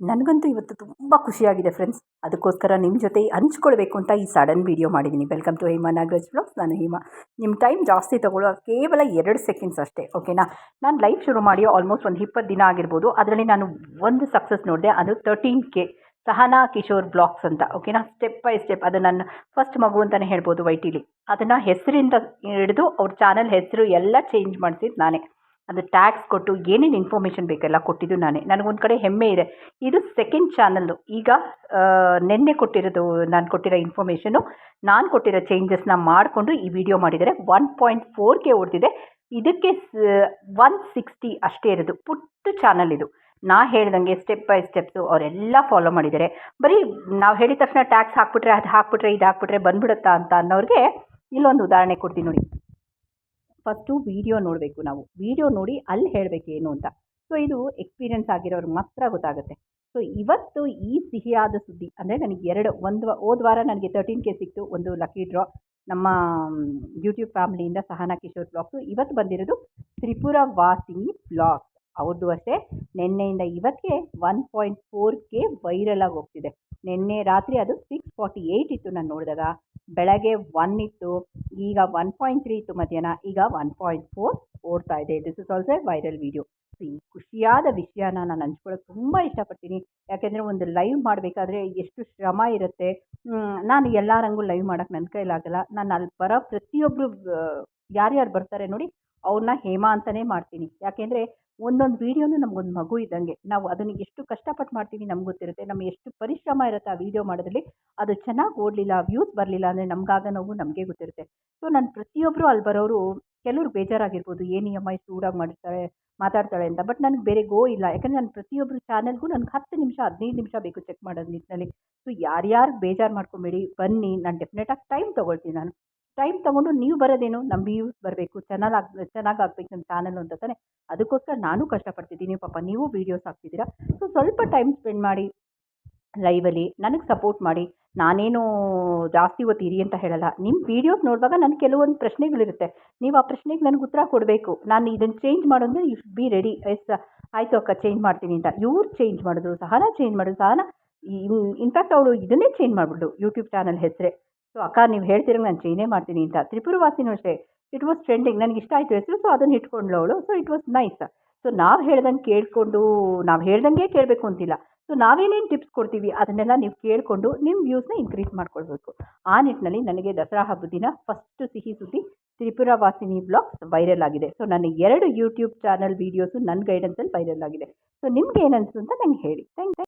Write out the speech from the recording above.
ನನಗಂತೂ ಇವತ್ತು ತುಂಬ ಖುಷಿಯಾಗಿದೆ ಫ್ರೆಂಡ್ಸ್. ಅದಕ್ಕೋಸ್ಕರ ನಿಮ್ಮ ಜೊತೆ ಹಂಚ್ಕೊಳ್ಬೇಕು ಅಂತ ಈ ಸಡನ್ ವೀಡಿಯೋ ಮಾಡಿದ್ದೀನಿ welcome to Hema Nagaraj blogs ನಾನು ಹೇಮಾ. ನಿಮ್ಮ ಟೈಮ್ ಜಾಸ್ತಿ ತೊಗೊಳ್ಳೋ ಕೇವಲ ಎರಡು ಸೆಕೆಂಡ್ಸ್ ಅಷ್ಟೇ ಓಕೆನಾ ನಾನು ಲೈವ್ ಶುರು ಮಾಡಿ ಆಲ್ಮೋಸ್ಟ್ ಒಂದು ಇಪ್ಪತ್ತು ದಿನ ಆಗಿರ್ಬೋದು. ಅದರಲ್ಲಿ ನಾನು ಒಂದು ಸಕ್ಸಸ್ ನೋಡಿದೆ, ಅದು thirteen K Sahana Kishore blogs ಅಂತ ಓಕೆನಾ ಸ್ಟೆಪ್ ಬೈ ಸ್ಟೆಪ್ ಅದು ನನ್ನ ಫಸ್ಟ್ ಮಗು ಅಂತಲೇ ಹೇಳ್ಬೋದು ವೈಟಿಲಿ ಅದನ್ನು ಹೆಸರಿಂದ ಹಿಡಿದು ಅವ್ರ ಚಾನಲ್ ಹೆಸರು ಎಲ್ಲ ಚೇಂಜ್ ಮಾಡಿಸಿದ್ದು ನಾನೇ. ಅದು ಟ್ಯಾಗ್ಸ್ ಕೊಟ್ಟು ಏನೇನು ಇನ್ಫಾರ್ಮೇಷನ್ ಬೇಕೆಲ್ಲ ಕೊಟ್ಟಿದ್ದು ನಾನೇ. ನನಗೊಂದು ಕಡೆ ಹೆಮ್ಮೆ ಇದೆ. ಇದು ಸೆಕೆಂಡ್ ಚಾನಲ್ಲು ಈಗ ನಿನ್ನೆ ಕೊಟ್ಟಿರೋದು, ನಾನು ಕೊಟ್ಟಿರೋ ಇನ್ಫಾರ್ಮೇಷನು ನಾನು ಕೊಟ್ಟಿರೋ ಚೇಂಜಸ್ನ ಮಾಡಿಕೊಂಡು ಈ ವಿಡಿಯೋ ಮಾಡಿದರೆ ಒನ್ ಪಾಯಿಂಟ್ ಫೋರ್ಗೆ ಓಡ್ತಿದೆ. ಇದಕ್ಕೆ ಒನ್ ಸಿಕ್ಸ್ಟಿ ಅಷ್ಟೇ ಇರೋದು. ಪುಟ್ಟ ಚಾನಲ್ ಇದು. ನಾ ಹೇಳ್ದಂಗೆ ಸ್ಟೆಪ್ ಬೈ ಸ್ಟೆಪ್ಸು ಅವರೆಲ್ಲ ಫಾಲೋ ಮಾಡಿದ್ದಾರೆ. ಬರೀ ನಾವು ಹೇಳಿದ ತಕ್ಷಣ ಟ್ಯಾಕ್ಸ್ ಹಾಕ್ಬಿಟ್ರೆ, ಅದು ಹಾಕ್ಬಿಟ್ರೆ, ಇದು ಹಾಕ್ಬಿಟ್ರೆ ಬಂದ್ಬಿಡುತ್ತಾ ಅಂತ ಅನ್ನೋರಿಗೆ ಇಲ್ಲೊಂದು ಉದಾಹರಣೆ ಕೊಡ್ತೀನಿ ನೋಡಿ. ಫಸ್ಟು ವೀಡಿಯೋ ನೋಡಬೇಕು ನಾವು. ವೀಡಿಯೋ ನೋಡಿ ಅಲ್ಲಿ ಹೇಳಬೇಕು ಏನು ಅಂತ. ಸೊ ಇದು ಎಕ್ಸ್ಪೀರಿಯನ್ಸ್ ಆಗಿರೋರು ಮಾತ್ರ ಗೊತ್ತಾಗುತ್ತೆ. ಸೊ ಇವತ್ತು ಈ ಸಿಹಿಯಾದ ಸುದ್ದಿ ಅಂದರೆ ನನಗೆ ಎರಡು, ಒಂದು ಹೋದ ವಾರ ನನಗೆ ತರ್ಟೀನ್ ಕೆ ಸಿಕ್ತು, ಒಂದು ಲಕ್ಕಿ ಡ್ರಾ ನಮ್ಮ ಯೂಟ್ಯೂಬ್ ಫ್ಯಾಮಿಲಿಯಿಂದ ಸಹನಾ ಕಿಶೋರ್ ಬ್ಲಾಗ್ಸು ಇವತ್ತು ಬಂದಿರೋದು ತ್ರಿಪುರ ವಾಸಿನಿ ಬ್ಲಾಗ್ ಅವ್ರದ್ದು ಅಷ್ಟೇ. ನಿನ್ನೆಯಿಂದ ಇವತ್ತಿಗೆ one point four K viral ಆಗಿ ಹೋಗ್ತಿದೆ. ನಿನ್ನೆ ರಾತ್ರಿ ಅದು ಸಿಕ್ಸ್ ಫಾರ್ಟಿ ಏಯ್ಟ್ ಇತ್ತು ನಾನು ನೋಡಿದಾಗ. ಬೆಳಗ್ಗೆ ಒನ್ ಇತ್ತು, ಈಗ ಒನ್ ಪಾಯಿಂಟ್ ತ್ರೀ ಇತ್ತು ಮಧ್ಯಾಹ್ನ, ಈಗ ಒನ್ ಪಾಯಿಂಟ್ ಫೋರ್ ಓಡ್ತಾ ಇದೆ. This is also viral video ಖುಷಿಯಾದ ವಿಷಯನ ನಾನು ಹಂಚ್ಕೊಳ್ಳೋಕೆ ತುಂಬ ಇಷ್ಟಪಡ್ತೀನಿ. ಯಾಕೆಂದರೆ ಒಂದು ಲೈವ್ ಮಾಡಬೇಕಾದ್ರೆ ಎಷ್ಟು ಶ್ರಮ ಇರುತ್ತೆ. ನಾನು ಎಲ್ಲರಂಗೂ ಲೈವ್ ಮಾಡೋಕ್ಕೆ ನನ್ನ ಕೈಲಾಗಲ್ಲ ನಾನು ಅಲ್ಲಿ ಬರೋ ಪ್ರತಿಯೊಬ್ಬರು ಯಾರ್ಯಾರು ಬರ್ತಾರೆ ನೋಡಿ ಅವ್ರನ್ನ ಹೇಮಾ ಅಂತಲೇ ಮಾಡ್ತೀನಿ. ಯಾಕೆಂದರೆ ಒಂದೊಂದು ವೀಡಿಯೋನು ನಮಗೊಂದು ಮಗು ಇದ್ದಂಗೆ. ನಾವು ಅದನ್ನು ಎಷ್ಟು ಕಷ್ಟಪಟ್ಟು ಮಾಡ್ತೀವಿ ನಮ್ಗೆ ಗೊತ್ತಿರುತ್ತೆ. ನಮ್ಮ ಎಷ್ಟು ಪರಿಶ್ರಮ ಇರುತ್ತೆ ಆ ವೀಡಿಯೋ ಮಾಡೋದ್ರಲ್ಲಿ. ಅದು ಚೆನ್ನಾಗಿ ಓಡಲಿಲ್ಲ, ವ್ಯೂಸ್ ಬರಲಿಲ್ಲ ಅಂದರೆ ನಮಗಾಗ ನೋವು ನಮಗೆ ಗೊತ್ತಿರುತ್ತೆ. ಸೊ, ನಾನು ಪ್ರತಿಯೊಬ್ಬರು ಅಲ್ಲಿ ಬರೋರು ಕೆಲವ್ರು ಬೇಜಾರಾಗಿರ್ಬೋದು ಏನು ಈ ಅಮ್ಮಾಯಿ ಸೂಡಾಗಿ ಮಾಡಿರ್ತಾಳೆ ಮಾತಾಡ್ತಾಳೆ ಅಂತ. ಬಟ್ ನನಗೆ ಬೇರೆ ಗೋ ಇಲ್ಲ. ಯಾಕಂದರೆ ನಾನು ಪ್ರತಿಯೊಬ್ಬರು ಚಾನಲ್ಗೂ ನನಗೆ ಹತ್ತು ನಿಮಿಷ, ಹದಿನೈದು ನಿಮಿಷ ಬೇಕು ಚೆಕ್ ಮಾಡೋದು ನಿಟ್ಟಿನಲ್ಲಿ ಸೊ, ಯಾರ್ಯಾರು ಬೇಜಾರು ಮಾಡ್ಕೊಬೇಡಿ, ಬನ್ನಿ, ನಾನು ಡೆಫಿನೆಟಾಗಿ ಟೈಮ್ ತೊಗೊಳ್ತೀನಿ ನಾನು. ಟೈಮ್ ತೊಗೊಂಡು ನೀವು ಬರೋದೇನು ನಮ್ಮ ವ್ಯೂಸ್ ಬರಬೇಕು, ಚೆನ್ನಾಗಿ ಆಗ, ಚೆನ್ನಾಗಿ ಆಗಬೇಕು ನಮ್ಮ ಚಾನಲ್ ಅಂತ ತಾನೆ. ಅದಕ್ಕೋಸ್ಕರ ನಾನು ಕಷ್ಟಪಡ್ತಿದ್ದೀನಿ, ಪಾಪ ನೀವು ವೀಡಿಯೋಸ್ ಹಾಕ್ತಿದ್ದೀರಾ. ಸೊ, ಸ್ವಲ್ಪ ಟೈಮ್ ಸ್ಪೆಂಡ್ ಮಾಡಿ ಲೈವಲ್ಲಿ, ನನಗೆ ಸಪೋರ್ಟ್ ಮಾಡಿ. ನಾನೇನು ಜಾಸ್ತಿ ಇರಿ ಅಂತ ಹೇಳಲ್ಲ. ನಿಮ್ಮ ವೀಡಿಯೋಸ್ ನೋಡುವಾಗ ನನಗೆ ಕೆಲವೊಂದು ಪ್ರಶ್ನೆಗಳಿರುತ್ತೆ. ನೀವು ಆ ಪ್ರಶ್ನೆಗೆ ನನಗೆ ಉತ್ತರ ಕೊಡಬೇಕು. ನಾನು ಇದನ್ನು ಚೇಂಜ್ ಮಾಡೋದು you should be ready yes ಆಯಿತು ಅಕ್ಕ ಚೇಂಜ್ ಮಾಡ್ತೀನಿ ಅಂತ. ಇವ್ರು ಚೇಂಜ್ ಮಾಡಿದ್ರು ಸಹನ ಚೇಂಜ್ ಮಾಡೋದು, ಸಹನ ಇನ್ಫ್ಯಾಕ್ಟ್ ಅವಳು ಇದನ್ನೇ ಚೇಂಜ್ ಮಾಡಿಬಿಟ್ಟು ಯೂಟ್ಯೂಬ್ ಚಾನಲ್ ಹೆಸರೇ. ಸೊ ಅಕ್ಕ, ನೀವು ಹೇಳ್ತಿರೋ ನಾನು ಚೇಂಜೇ ಮಾಡ್ತೀನಿ ಅಂತ. ತ್ರಿಪುರವಾಸಿನೂ ಅಷ್ಟೇ. ಇಟ್ ವಾಸ್ ಟ್ರೆಂಡಿಂಗ್ ನನಗೆ ಇಷ್ಟ ಆಯಿತು ಹೆಸರು ಸೊ ಅದನ್ನು ಇಟ್ಕೊಂಡ್ಳು ಅವಳು. So it was nice so ನಾವು ಹೇಳ್ದಂಗೆ ಕೇಳಿಕೊಂಡು, ನಾವು ಹೇಳ್ದಂಗೆ ಕೇಳಬೇಕು ಅಂತಿಲ್ಲ. ಸೊ ನಾವೇನೇನು ಟಿಪ್ಸ್ ಕೊಡ್ತೀವಿ, ಅದನ್ನೆಲ್ಲ ನೀವು ಕೇಳಿಕೊಂಡು ನಿಮ್ಮ ವ್ಯೂಸ್ನ ಇನ್ಕ್ರೀಸ್ ಮಾಡ್ಕೊಳ್ಬೇಕು. ಆ ನಿಟ್ಟಿನಲ್ಲಿ ನನಗೆ ದಸರಾ ಹಬ್ಬದ ದಿನ ಫಸ್ಟ್ ಸಿಹಿ ಸುದ್ದಿ ತ್ರಿಪುರ ವಾಸಿನಿ ಬ್ಲಾಗ್ಸ್ ವೈರಲ್ ಆಗಿದೆ. ಸೊ ನನ್ನ ಎರಡು ಯೂಟ್ಯೂಬ್ ಚಾನಲ್ ವೀಡಿಯೋಸು ನನ್ನ ಗೈಡೆನ್ಸಲ್ಲಿ ವೈರಲ್ ಆಗಿದೆ. ಸೊ ನಿಮ್ಗೆ ಏನು ಅನಿಸ್ತು ಅಂತ ನಂಗೆ ಹೇಳಿ. ಥ್ಯಾಂಕ್